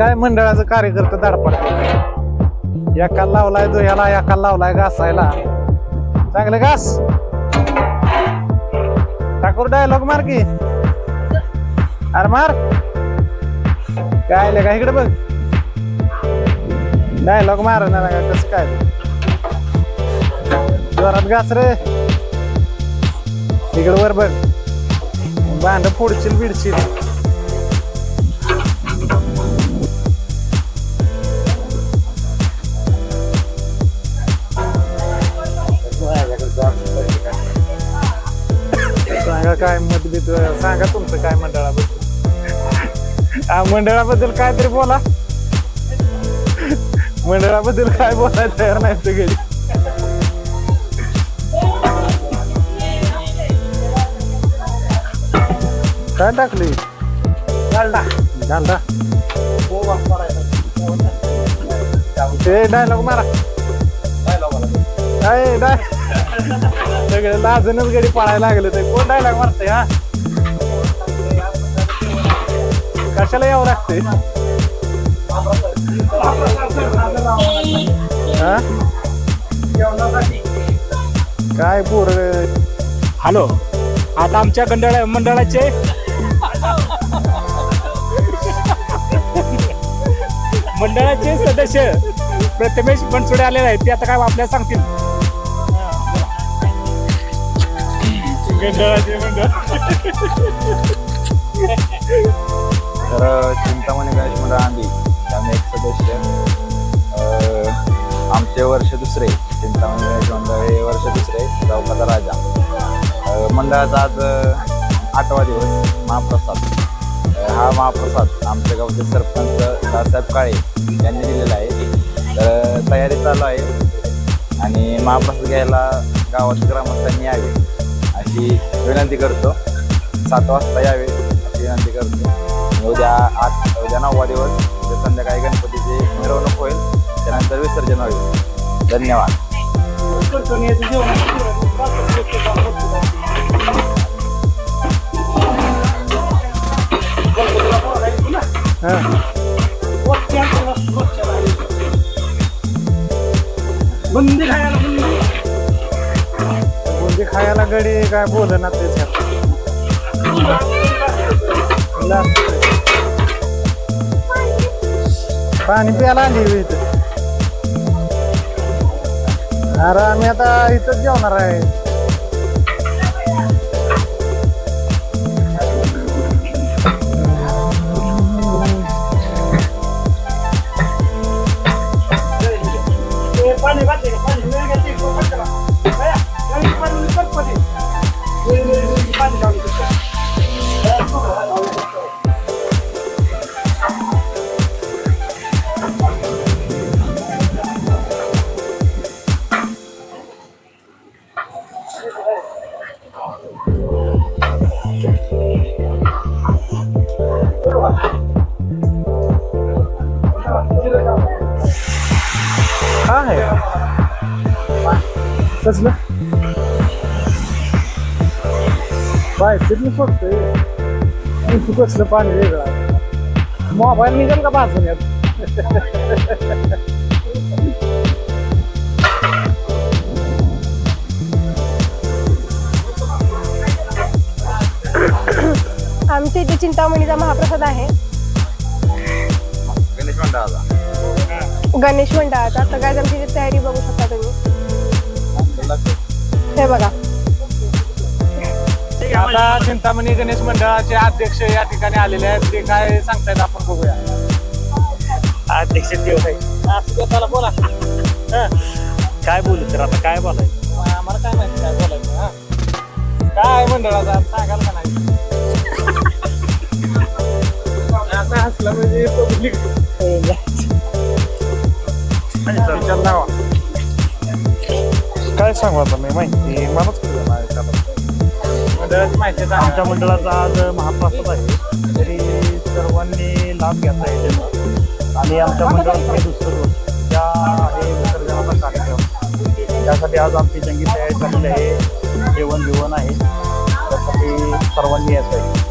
काय मंडळाचं कार्यकर्ते धडपड एका लावलाय दुह्याला एका लावलाय घासायला. चांगलं घास. ठाकूर डायलॉग मार की. अरे मार. काय आलं का इकडे बघ. डायलॉग मार ना का? कसं काय? जोरात घास रे. इकडे वर बघ. भांड फोडशील बिडशील. काय मतभेद सांगा तुमचं काय मंडळाबद्दल. मंडळाबद्दल काय तरी बोला. मंडळाबद्दल काय बोलायला तयार नाही घरी. काय टाकली? डालडा. डालडा. ते डायलॉग मारा. काय डाय सगळे लाजनच गडी पळायला लागले ते. कोण डायलॉग मारते हा? कशाला यावं लागते हा? काय पोर हॅलो आता आमच्या गंडाळा मंडळाचे? मंडळाचे सदस्य प्रथमेश बनसोडे आलेले आहेत ते आता काय आपल्याला सांगतील? तर चिंतामणी गणेश मंडळ आंधी आम्ही एक सदस्य आमचे वर्ष दुसरे. चिंतामणी गणेश मंडळ हे वर्ष दुसरे चौकाचा राजा. मंडळाचा आज आठवा दिवस महाप्रसाद. हा महाप्रसाद आमच्या गावचे सरपंच दादासाहेब काळे यांनी दिलेला आहे. तर तयारी चालू आहे. आणि महाप्रसाद घ्यायला गावातील ग्रामस्थांनी यावे. अशी विनंती करतो. सात वाजता यावे अशी विनंती करतो. उद्या आठ उद्या नववा दिवस संध्याकाळी गणपतीची मिरवणूक होईल. त्यानंतर विसर्जन होईल. धन्यवाद. मंदिर आहे खायला गडी काय बोल ना त्याच्यात पाणी प्यायला आली इथं. अरे आम्ही आता इथंच जेवणार आहे. कसलं? तिथलं सोडतोय तू कसलं पाणी वेगळं मोबाईल निघेल का बाजून? यात आमच्या इथे चिंतामणीचा महाप्रसाद आहे. गणेश मंडळाचा. गणेश मंडळाचा. तर काय आमची तयारी बघू शकता तुम्ही. हे बघा. आता चिंतामणी गणेश मंडळाचे अध्यक्ष या ठिकाणी आलेले आहेत. ते काय सांगतायत आपण बघूया. अध्यक्ष देव आहे बोला. काय बोलू तर आता काय बोलायचं? आम्हाला काय माहिती काय बोलायचं हा? काय मंडळाचा? सांगाल का नाही? आता हसला म्हणजे पब्लिक. काय सांगू आता मी माहिती मलाच कळलं नाही का मंडळाची माहिती आमच्या मंडळाचा आज महाप्रसाद आहे. तरी सर्वांनी लाभ घ्यायचा आहे त्याचा आणि आमच्या मंडळाचं हे दुसरं रोज त्या आहे विसर्जनाचा कार्यक्रम. त्यासाठी आज आमची जंगी तयारी झालेली आहे. जेवण बिवण आहे. त्यासाठी सर्वांनी यायचं आहे.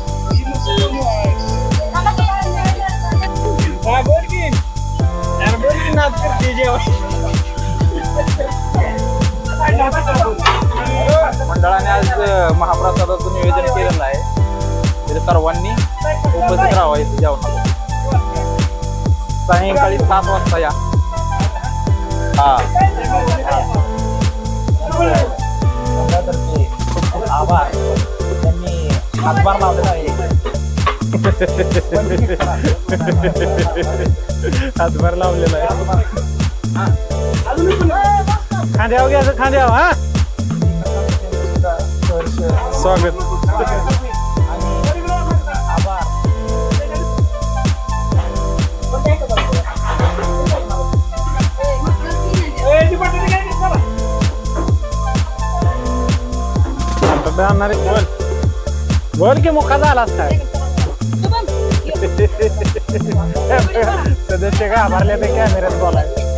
मंडळाने आज महाप्रसादाचं नियोजन केलेलं आहे. तर सर्वांनी उपस्थित राहावं जेवणाला सायंकाळी सात वाजता या. हा. मंडळातर्फे खूप खूप आभार त्यांनी हातभार लावलेला आहे. हातभार लावलेला आहे खांद्यावर घ्यायचं खांद्यावर हा? स्वागत. आणणारे बोल बोल की मुका झालाच काय सदस्य का आभारले ते कॅमेऱ्यात बोलाय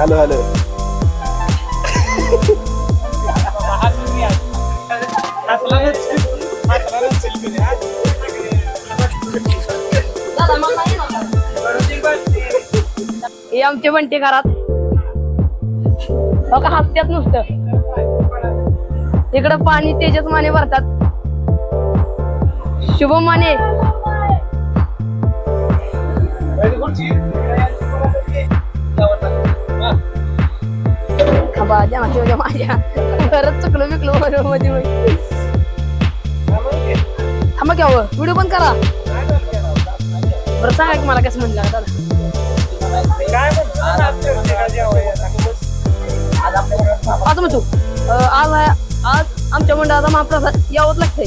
हॅलो हॅलो. हे आमचे बंटे घरात. बघा हसत्यात नुसतं. इकडं पाणी तेजस माने भरतात. शुभम माने. बाबा द्या ना तेवढ्या माझ्या खरंच चुकलो बिकलो बरोबर मध्ये मध्ये. थांबा की व्हिडिओ पण करा. बरं सांगा की मला कसं म्हणलं दादा आज म्हणतो आज आज आमच्या मंडळाचा महाप्रसाद यावंच लागतंय.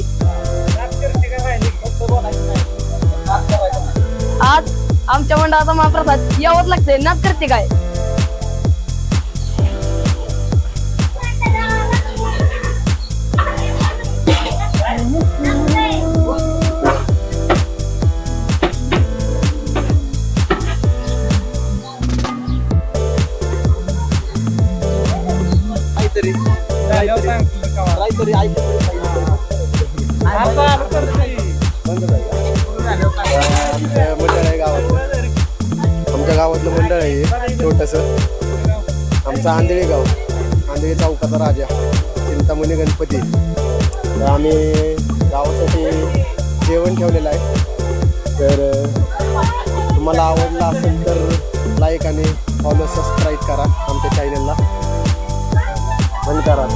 आज आमच्या मंडळाचा महाप्रसाद यावंच लागतंय. नाच करते काय? गावातलं मंडळ आहे छोटंसं. आमचं आंधळी गाव आंधळी चौकाचा राजा चिंतामणी गणपती. तर आम्ही गावासाठी जेवण ठेवलेलं आहे. तर तुम्हाला आवडलं असेल तर लाईक आणि फॉलो सबस्क्राईब करा आमच्या चॅनलला बंद करा.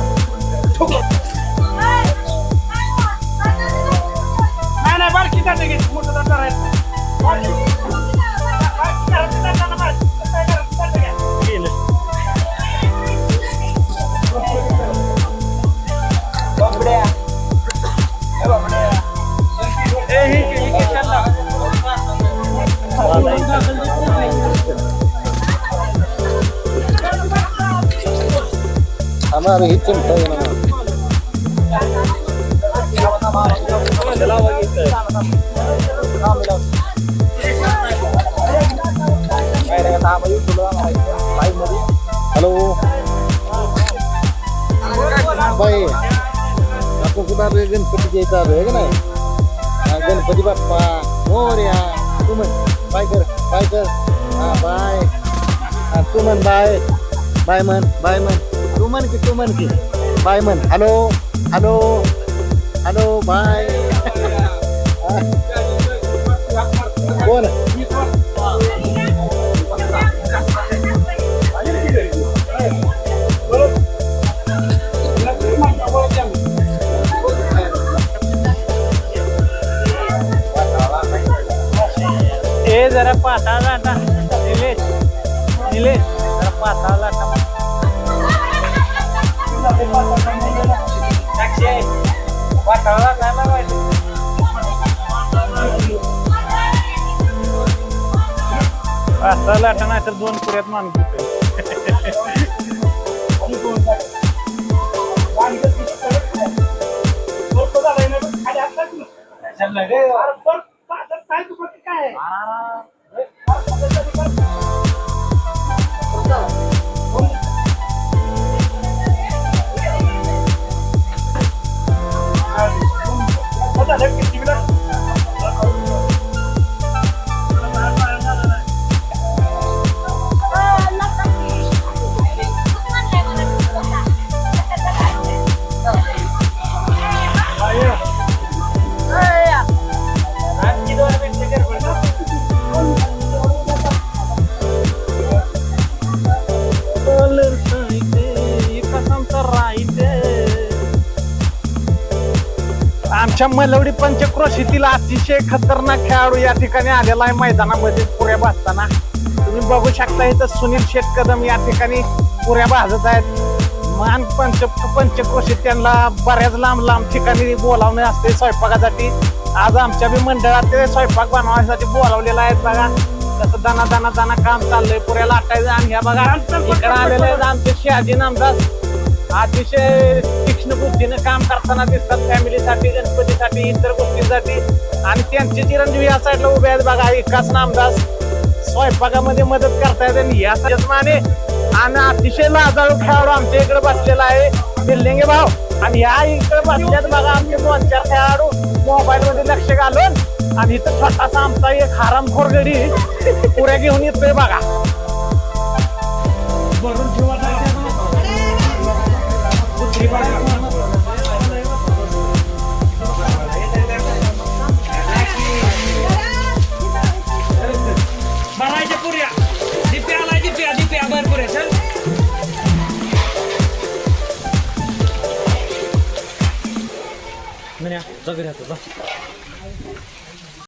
आता. आम्हाला हे चिमटा आहे ना. हॅलो बाई आपण कुठं आलोय गणपती यायचं आलोय का नाही हा, गणपती बाप्पा मोर्या तू म्हण बाय कर बाय कर हा बाय हा तू म्हण बाय बाय म्हण बाय म्हण तू म्हण की तू म्हण की बाय म्हण. Hello hello hello bye. कोण? लाटा नाही तर दोन पुऱ्यात माणूस होते आमच्या मलवडी पंचक्रोशीतील अतिशय खतरनाक खेळाडू या ठिकाणी आलेला आहे मैदानामध्ये पुऱ्या भाजताना. तुम्ही बघू शकता इथं सुनील शेठ कदम या ठिकाणी पुऱ्या भाजत आहेत. मान पंच पंचक्रोशीत त्यांना बऱ्याच लांब लांब ठिकाणी बोलावणे असते स्वयंपाकासाठी. आज आमच्या बी मंडळात ते स्वयंपाक बनवण्यासाठी बोलावलेला आहे बघा. तसं दाना दाना दाना काम चाललंय पुऱ्या लाटायचं आणि ह्या बघा इकडे आलेले आहेत आमचे शहाजी नामदास. अतिशय तीक्ष्ण बुद्धीनं काम करताना दिसतात फॅमिलीसाठी गणपतीसाठी इतर गोष्टींसाठी. आणि त्यांचे चिरंजीवी या साईडला उभे आहेत बघा एकाच नामदास स्वयंपाकामध्ये मदत करतायत आणि या यजमाने आणि अतिशय लाजाळू खेळाडू आमच्या इकडे बसलेला आहे. बिल्डिंगे भाव आणि या इकडे बसल्यात बघा आमचे दोन चार खेळाडू मोबाईल मध्ये लक्ष घालून. आणि इथं छोटासा आमचा एक हरामखोर गडी पुऱ्या घेऊन येतोय बघा. भरायच्या 走吧。